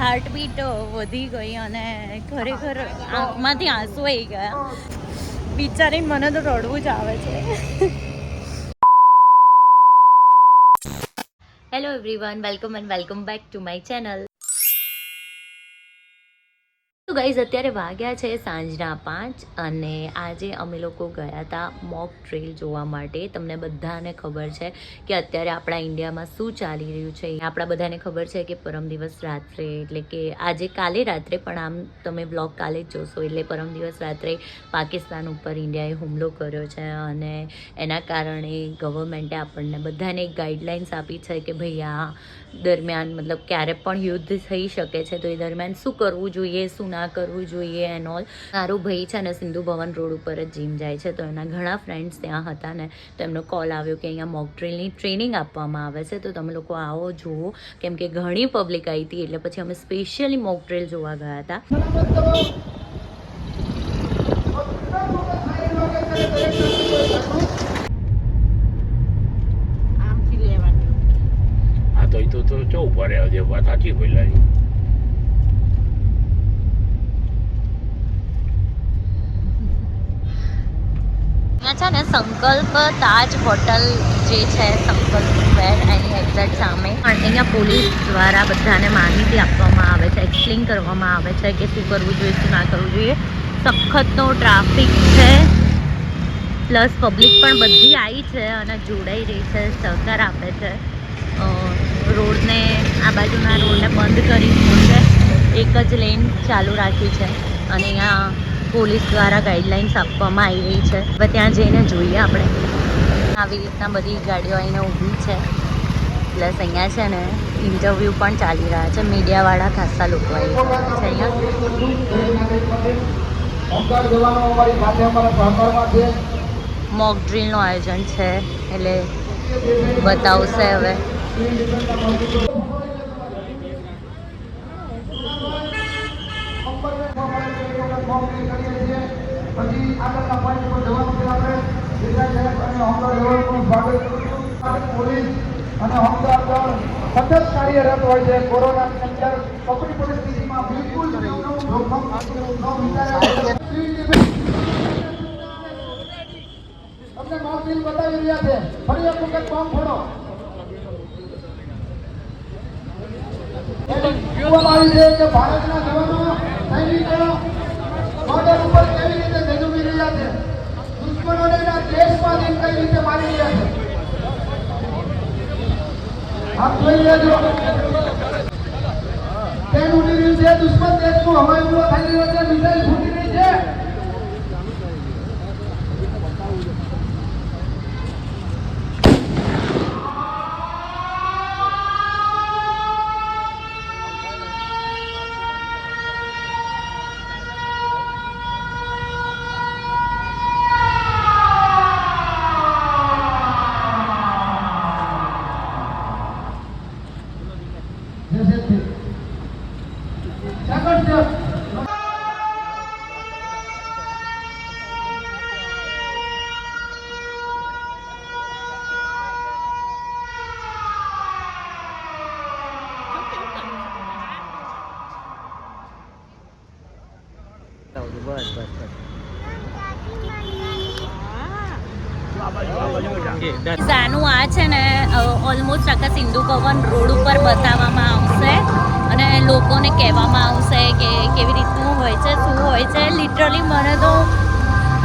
Heartbeat વધી ગઈ અને ખરેખર આંખમાંથી આંસુ આવી ગયા. બિચારી મને તો રડવું જ આવે છે. Hello everyone welcome and welcome back to my channel તો ગાઈઝ અત્યારે વાગ્યા છે સાંજના પાંચ અને આજે અમે લોકો ગયા હતા મોક ટ્રેલ જોવા માટે. તમને બધાને ખબર છે કે અત્યારે આપણા ઇન્ડિયામાં શું ચાલી રહ્યું છે. આપણા બધાને ખબર છે કે પરમ દિવસ રાત્રે એટલે કે આજે કાલે રાત્રે પણ આમ તમે બ્લોગ કાલે જ જોશો. એટલે પરમ દિવસ રાત્રે પાકિસ્તાન ઉપર ઇન્ડિયાએ હુમલો કર્યો છે અને એના કારણે ગવર્મેન્ટે આપણને બધાને એક ગાઈડલાઇન્સ આપી છે કે ભાઈ આ દરમિયાન મતલબ ક્યારે પણ યુદ્ધ થઈ શકે છે, તો એ દરમિયાન શું કરવું જોઈએ, શું ના કરવું જોઈએ એન્ડ ઓલ મારો ભાઈ છે ને સિંધુ ભવન રોડ ઉપર જ જીમ જાય છે, તો એના ઘણા ફ્રેન્ડ્સ ત્યાં હતા ને, તો એમનો કોલ આવ્યો કે અહીંયા મોક ટ્રેનિંગ આપવામાં આવે છે, તો તમે લોકો આવો, જુઓ. કેમ કે ઘણી પબ્લિક આવી હતી, એટલે પછી અમે સ્પેશિયલી મોક જોવા ગયા હતા. તો ચો ઊભા રહ્યા વાત સાચી પેલાની છે ને સંકલ્પ તાજ હોટલ જે છે, સંકલ્પ સ્ક્વેર એની એક્ઝેક્ટ સામે. અહીંયા પોલીસ દ્વારા બધાને માહિતી આપવામાં આવે છે એક્સપ્લેન કરવામાં આવે છે કે શું કરવું જોઈએ, શું ના કરવું જોઈએ. સખતનો ટ્રાફિક છે. પ્લસ પબ્લિક પણ બધી આવી છે અને જોડાઈ રહી છે, સહકાર આપે છે. રોડને આ બાજુના રોડને બંધ કરી દીધો છે. એક જ લેન ચાલુ રાખી છે અને અહીંયા પોલીસ દ્વારા ગાઈડલાઇન્સ આપવામાં આવી રહી છે. હવે ત્યાં જઈને જોઈએ આપણે. આવી રીતના બધી ગાડીઓ અહીંને ઊભી છે. પ્લસ અહીંયા છે ને ઇન્ટરવ્યૂ પણ ચાલી રહ્યા છે. મીડિયાવાળા ખાસા લોકો આવી રહ્યા છે. અહીંયા મોક ડ્રીલનું આયોજન છે. એટલે બતાવશે હવે. પછી આગળના હોય છે કોરોનાની અંદર કપરી પરિસ્થિતિમાં બિલકુલ જોખમ ન વિચારે બતાવી રહ્યા છે. ફરી એક વખત બોમ્બ ફોડો જોવામાં આવ્યું છે? કે કઈ રીતે મારી રહ્યા છે? આપ ઉડી રહ્યું છે, દુશ્મન દેશનું હવાઈ હુમલો થઈ રહ્યો રહી છે જશે તે. સેકન્ડ સ્ટેપ જાનું આ છે ને ઓલમોસ્ટ આખા સિંધુ ભવન રોડ ઉપર બતાવવામાં આવશે અને લોકોને કહેવામાં આવશે કે કેવી રીતનું હોય છે, શું હોય છે. લિટરલી મને તો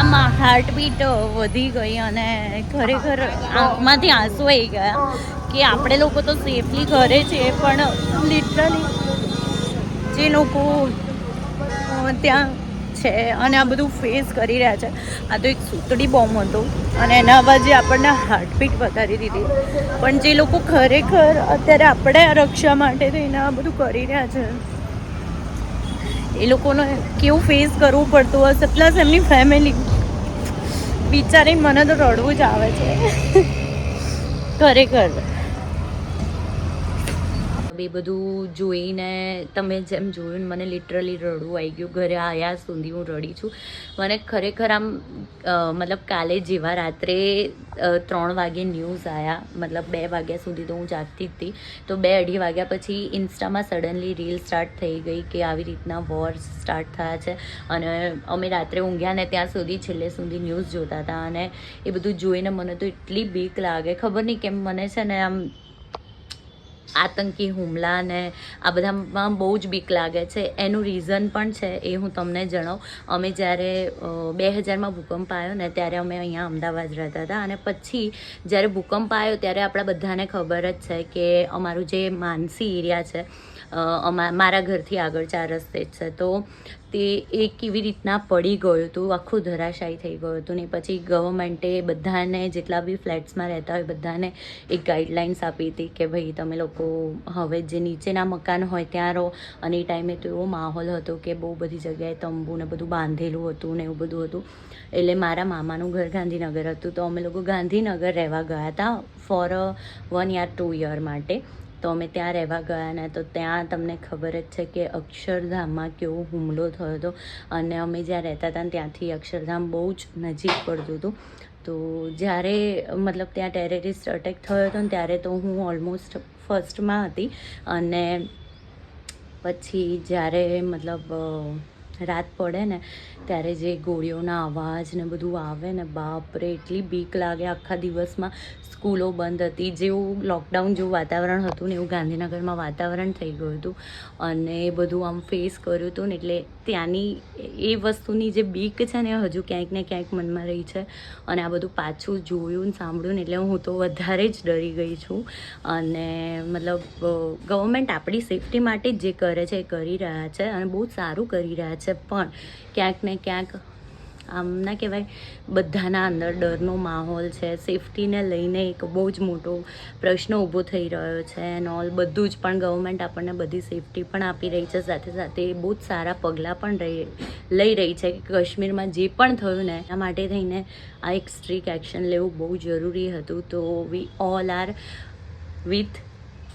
આમ હાર્ટબીટ વધી ગઈ અને ખરેખર આંખમાંથી આંસુ આવી ગયા કે આપણે લોકો તો સેફલી ઘરે છીએ, પણ લિટરલી જે લોકો ત્યાં છે અને આ બધું ફેસ કરી રહ્યા છે. આ તો એક સૂતડી બોમ્બ હતો અને એના અવાજે આપણને હાર્ટબીટ વધારી દીધી. પણ જે લોકો ખરેખર અત્યારે આપણે રક્ષા માટે થઈને આ બધું કરી રહ્યા છે, એ લોકોને કેવું ફેસ કરવું પડતું હશે? પ્લસ એમની ફેમિલી બિચારી મને તો રડવું જ આવે છે. ખરેખર. એ બધું જોઈને તમે જેમ જોયું મને લિટરલી રડવું આવી ગયું. ઘરે આવ્યા સુધી હું રડી છું. મને ખરેખર આમ મતલબ કાલે જેવા રાત્રે ત્રણ વાગે ન્યૂઝ આવ્યા મતલબ બે વાગ્યા સુધી તો હું જાગતી જ હતી. તો બે અઢી વાગ્યા પછી ઇન્સ્ટામાં સડનલી રીલ સ્ટાર્ટ થઈ ગઈ કે આવી રીતના વોર સ્ટાર્ટ થયા છે. અને અમે રાત્રે ઊંઘ્યા ને ત્યાં સુધી છેલ્લે સુધી ન્યૂઝ જોતા હતા. અને એ બધું જોઈને મને તો એટલી બીક લાગે. ખબર નહીં કેમ મને છે ને આમ આતંકી હુમલા ને આ બધામાં બહુ જ બીક લાગે છે. એનું રીઝન પણ છે એ હું તમને જણાવું. અમે જ્યારે બે હજારમાં ભૂકંપ આવ્યો ને ત્યારે અમે અહીંયા અમદાવાદ રહેતા હતા અને પછી જ્યારે ભૂકંપ આવ્યો ત્યારે આપણા બધાને ખબર જ છે કે અમારું જે માનસી એરિયા છે મારા ઘરથી આગળ ચાર રસ્તે જ છે. તો તે એ કેવી રીતના પડી ગયું હતું? આખું ધરાશાયી થઈ ગયું હતું ને પછી ગવર્મેન્ટે બધાને જેટલા બી ફ્લેટ્સમાં રહેતા હોય બધાને એક ગાઈડલાઇન્સ આપી હતી કે ભાઈ તમે લોકો હવે જે નીચેના મકાન હોય ત્યાં રહો. અને એ ટાઈમે તો એવો માહોલ હતો કે બહુ બધી જગ્યાએ તંબુ ને બધું બાંધેલું હતું ને એવું બધું હતું. એટલે મારા મામાનું ઘર ગાંધીનગર હતું. તો અમે લોકો ગાંધીનગર રહેવા ગયા હતા ફોર વન યાર ટુ યર માટે. તો અમે ત્યાં રહેવા ગયા ને તો ત્યાં તમને ખબર જ છે કે અક્ષરધામમાં કેવો હુમલો થયો હતો. અને અમે જ્યાં રહેતા હતા ત્યાંથી અક્ષરધામ બહુ જ નજીક પડતું હતું. તો જ્યારે, મતલબ ત્યાં ટેરરિસ્ટ અટેક થયો હતો ને ત્યારે તો હું ઓલમોસ્ટ ફર્સ્ટમાં હતી. અને પછી જ્યારે, મતલબ રાત પડે ને, ત્યારે જે ગોળીઓના અવાજ ને બધું આવે ને, બાપરે, એટલી બીક લાગે આખા દિવસમાં. સ્કૂલો બંધ હતી, જેવું લોકડાઉન જેવું વાતાવરણ હતું ને, એવું ગાંધીનગરમાં વાતાવરણ થઈ ગયું હતું. અને એ બધું આમ ફેસ કર્યું હતું ને, એટલે ત્યાંની એ વસ્તુની જે બીક છે ને હજુ ક્યાંક ને ક્યાંક મનમાં રહી છે. અને આ બધું પાછું જોયું ને સાંભળ્યું ને એટલે હું તો વધારે જ ડરી ગઈ છું. અને મતલબ ગવર્મેન્ટ આપણી સેફટી માટે જ કરે છે એ કરી રહ્યા છે અને બહુ સારું કરી રહ્યા છે. પણ ક્યાંક ને ક્યાંક આમ ના કહેવાય, બધાના અંદર ડરનો માહોલ છે. સેફટીને લઈને એક બહુ જ મોટો પ્રશ્ન ઊભો થઈ રહ્યો છે એન્ડ ઓલ બધું જ પણ ગવર્મેન્ટ આપણને બધી સેફટી પણ આપી રહી છે. સાથે સાથે એ બહુ જ સારા પગલાં પણ રહી, લઈ રહી છે કે કાશ્મીરમાં જે પણ થયું ને, એના માટે થઈને આ એક સ્ટ્રીક એક્શન લેવું બહુ જરૂરી હતું. તો we all are with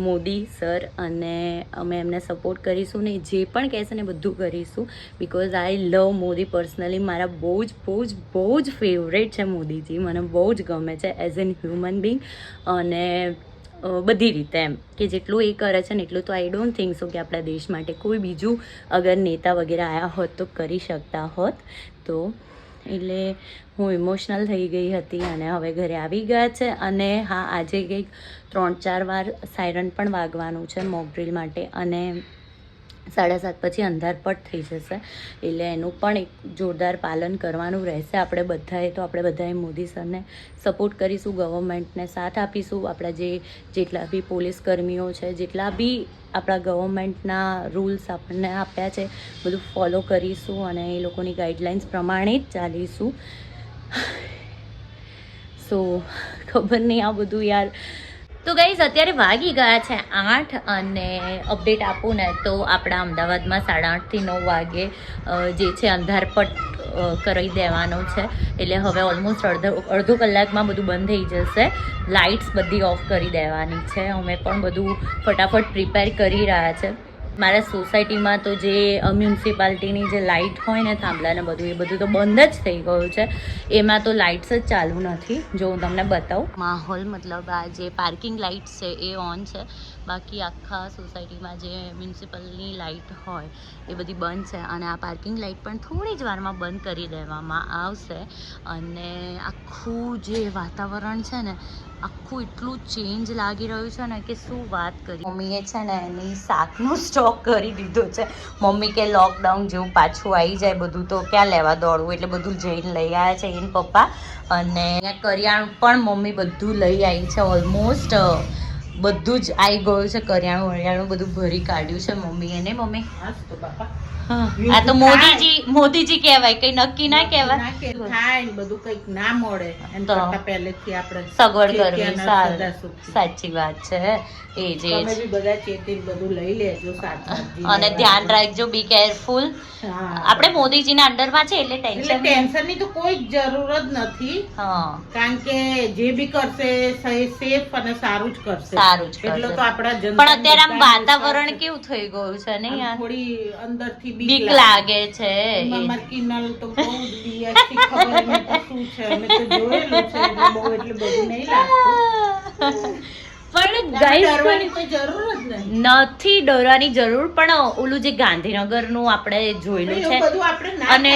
Modi, sir અને અમે એમને સપોર્ટ કરીશું ને જે પણ કહેશે ને બધું કરીશું. Because I love Modi personally મારા બહુ જ બહુ જ બહુ જ ફેવરેટ છે મોદીજી. મને બહુ જ ગમે છે એઝ એન હ્યુમન બિંગ અને બધી રીતે એમ. કે જેટલું એ કરે છે ને એટલું તો આઈ ડોન્ટ થિંક સો કે આપણા દેશ માટે કોઈ બીજું અગર નેતા વગેરે આવ્યા હોત તો કરી શકતા હોત. તો એટલે હું ઇમોશનલ થઈ ગઈ હતી અને હવે ઘરે આવી ગયા છે અને હા, આજે કંઈક ત્રણ ચાર વાર સાયરન પણ વાગવાનું છે મોક ડ્રીલ માટે અને સાડા સાત પછી અંધારપટ થઈ જશે. એટલે એનું પણ એક જોરદાર પાલન કરવાનું રહેશે. આપણે બધાએ તો આપણે બધાએ મોદી સરને સપોર્ટ કરીશું ગવર્મેન્ટને સાથ આપીશું. આપણા જે જેટલા બી પોલીસ કર્મીઓ છે, જેટલા બી આપણા ગવર્મેન્ટના રૂલ્સ આપણને આપ્યા છે, બધું ફોલો કરીશું અને એ લોકોની ગાઈડલાઇન્સ પ્રમાણે જ ચાલીશું. સો ખબર નહીં આ બધું યાર તો ગાઈઝ અત્યારે વાગી ગયા છે આઠ અને અપડેટ આપું ને તો આપણા અમદાવાદમાં સાડા આઠથી નવ વાગે જે છે અંધારપટ કરી દેવાનો છે. એટલે હવે ઓલમોસ્ટ અડધો અડધો કલાકમાં બધું બંધ થઈ જશે. લાઇટ્સ બધી ઓફ કરી દેવાની છે. અમે પણ બધું ફટાફટ પ્રિપેર કરી રહ્યા છે. મારા સોસાયટીમાં તો જે મ્યુનિસિપાલિટીની જે લાઇટ હોય ને થાંભલાને બધું, એ બધું તો બંધ જ થઈ ગયું છે. એમાં તો લાઇટ્સ જ ચાલુ નથી. જો હું તમને બતાવું. માહોલ મતલબ આ જે પાર્કિંગ લાઇટ્સ છે એ ઓન છે. બાકી આખા સોસાયટીમાં જે મ્યુનિસિપલની લાઇટ હોય એ બધી બંધ છે અને આ પાર્કિંગ લાઇટ પણ થોડી જ વારમાં બંધ કરી દેવામાં આવશે. અને આખું જે વાતાવરણ છે ને, આખું એટલું ચેન્જ લાગી રહ્યું છે ને કે શું વાત કરી. મમ્મીએ છે ને એની શાકનો સ્ટોક કરી દીધો છે. મમ્મી કે લોકડાઉન જેવું પાછું આવી જાય, બધું તો ક્યાં લેવા દોડવું? એટલે બધું જઈને લઈ આવ્યા છે એને પપ્પા. અને કરિયાણું પણ મમ્મી બધું લઈ આવી છે ઓલમોસ્ટ બધું જ આવી ગયું છે કરિયાણું વરિયાણું બધું ભરી કાઢ્યું છે મમ્મી એને. મમ્મી આ તો મોદીજી મોદીજી કહેવાય કઈ નક્કી ના કહેવાય. ના થાય બધું કંઈક ના મળે એમ તો. પહેલેથી આપણે સગવડ કરવી સારું. સાચી વાત છે એ જ બધા ચેતી બધું લઈ લેજો અને ધ્યાન રાખજો બી કેરફુલ. આપણે મોદીજીના અંડરમાં છે એટલે ટેન્શન ટેન્શનની તો કોઈ જરૂર જ નથી. હા. કારણ કે જે બી કરશે સેફ અને સારું જ કરશે. સારું છે એટલો તો આપણા જન પણ અત્યારે આમ વાતાવરણ કેવું થઈ ગયું છે. નહીં આ યાર? થોડી અંદરથી બીક લાગે. છે મામા કિનલ તો બહુ જ બીએસસી ખબર નહીં શું છે? મેં તો જોયેલું છે બહુ એટલે બધું નહીં લાગતું. પણ ગાઈસ નથી ડરવાની જરૂર પણ ઓલું જે ગાંધીનગરનું આપણે જોયેલું છે અને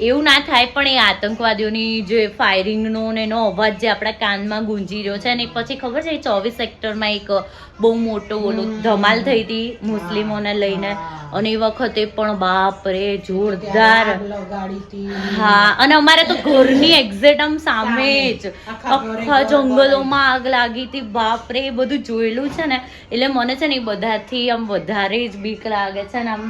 એવું ના થાય પણ એ આતંકવાદીઓની જે ફાયરિંગનો ને એનો અવાજ જે આપણા કાનમાં ગુંજી રહ્યો છે અને પછી ખબર છે ચોવીસ સેક્ટરમાં એક બહુ મોટો ઓલો ધમાલ થઈ હતી મુસ્લિમોને લઈને. અને એ વખતે પણ બાપ રે જોરદાર. હા અને અમારે તો ઘરની એક્ઝેટ આમ સામે જ. આખા જંગલોમાં આગ લાગી હતી બાપ રે એ બધું જોયેલું છે ને. એટલે મને છે ને એ બધાથી આમ વધારે જ બીક લાગે છે ને. આમ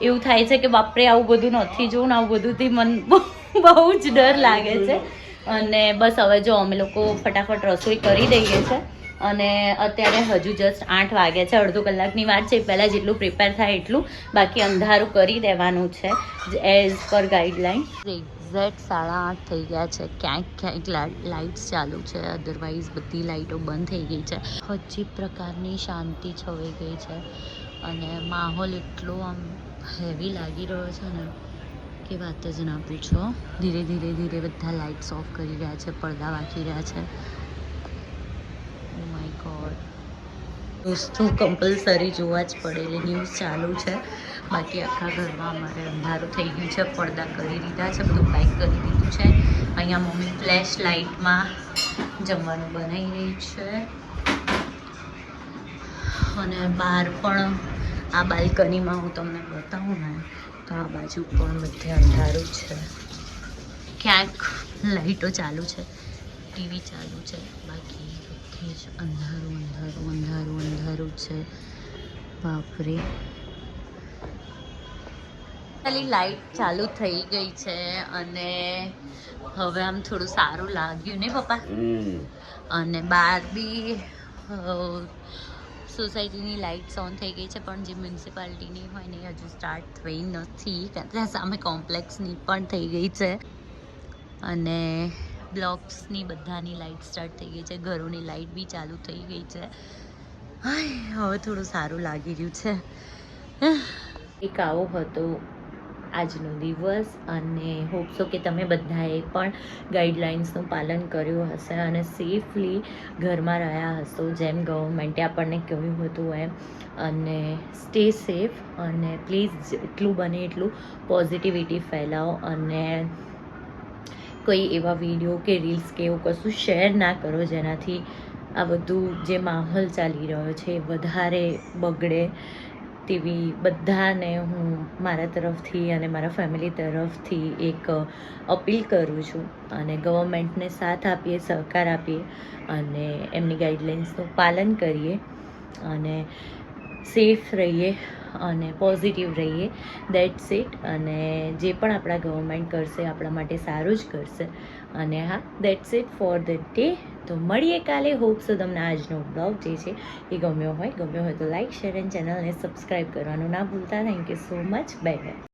એવું થાય છે કે બાપરે આવું બધું નથી જોવું ને આવું બધુંથી મન બહુ જ ડર લાગે છે. અને બસ હવે જો અમે લોકો ફટાફટ રસોઈ કરી દઈએ છે. અને અત્યારે હજુ જસ્ટ આઠ વાગ્યા છે. અડધો કલાકની વાત છે. પહેલાં જેટલું પ્રિપેર થાય એટલું. બાકી અંધારું કરી દેવાનું છે એઝ પર ગાઈડલાઇન એક્ઝેક્ટ સાડા આઠ થઈ ગયા છે. ક્યાંક ક્યાંક લાઇટ્સ ચાલુ છે. અધરવાઇઝ બધી લાઇટો બંધ થઈ ગઈ છે. અજીબ પ્રકારની શાંતિ છવાઈ ગઈ છે. અને માહોલ એટલો આમ હેવી લાગી રહ્યો છે ને કે વાત જ ના પૂછો. ધીરે ધીરે ધીરે બધા લાઇટ્સ ઓફ કરી રહ્યા છે. પડદા વાંચી રહ્યા છે. ગોડ દોસ્તો કમ્પલસરી જોવા જ પડે ન્યૂઝ ચાલુ છે. બાકી આખા ઘરમાં અમારે અંધારું થઈ ગયું છે, પડદા કરી દીધા છે, બધું પેક કરી દીધું છે. અહીંયા મમ્મી ફ્લેશ લાઇટમાં જમવાનું બનાવી રહી છે. અને બહાર પણ આ બાલ્કનીમાં હું તમને બતાવું ને, તો આ બાજુ પણ બધે અંધારું છે. ક્યાંક લાઈટો ચાલુ છે, ટીવી ચાલુ છે, બાકી બધે જ અંધારું અંધારું અંધારું અંધારું છે. બાપરે. ખાલી લાઈટ ચાલુ થઈ ગઈ છે અને હવે આમ થોડું સારું લાગ્યું ને પપ્પા? અને બહાર બી સોસાયટીની લાઇટ્સ ઓન થઈ ગઈ છે પણ જે મ્યુનિસિપાલિટીની હોય ને એ હજુ સ્ટાર્ટ થઈ નથી. ત્યાં સામે કોમ્પ્લેક્સની પણ થઈ ગઈ છે. અને બ્લોક્સની બધાની લાઇટ સ્ટાર્ટ થઈ ગઈ છે. ઘરોની લાઇટ બી ચાલુ થઈ ગઈ છે. હવે થોડું સારું લાગી રહ્યું છે. એક આવો હતો આજનો દિવસ અને હોપસો કે તમે બધાએ પણ ગાઈડલાઇન્સનું પાલન કર્યું હશે અને સેફલી ઘરમાં રહ્યા હશો, જેમ ગવર્મેન્ટે આપણને કહ્યું હતું એમ. અને સ્ટે સેફ અને પ્લીઝ જેટલું બને એટલું પોઝિટિવિટી ફેલાવો અને કોઈ એવા વીડિયો કે રીલ્સ કે એવું કશું શેર ના કરો જેનાથી આ બધું જે માહોલ ચાલી રહ્યો છે વધારે બગડે તેવી બધાને હું મારા તરફથી અને મારા ફેમિલી તરફથી એક અપીલ કરું છું અને ગવર્મેન્ટને સાથ આપીએ, સહકાર આપીએ અને એમની ગાઈડલાઇન્સનું પાલન કરીએ અને સેફ રહીએ અને પોઝિટિવ રહીએ. દેટ્સ ઇટ અને જે પણ આપણા ગવર્મેન્ટ કરશે, આપણા માટે સારું જ કરશે. અને હા that's it for the day તો મળીએ કાલે. હોપ સો તમને આજનો બ્લોગ જે છે એ ગમ્યો હોય. ગમ્યો હોય તો લાઇક શેર એન્ડ ચેનલને સબસ્ક્રાઈબ કરવાનું ના ભૂલતા. Thank you so much bye bye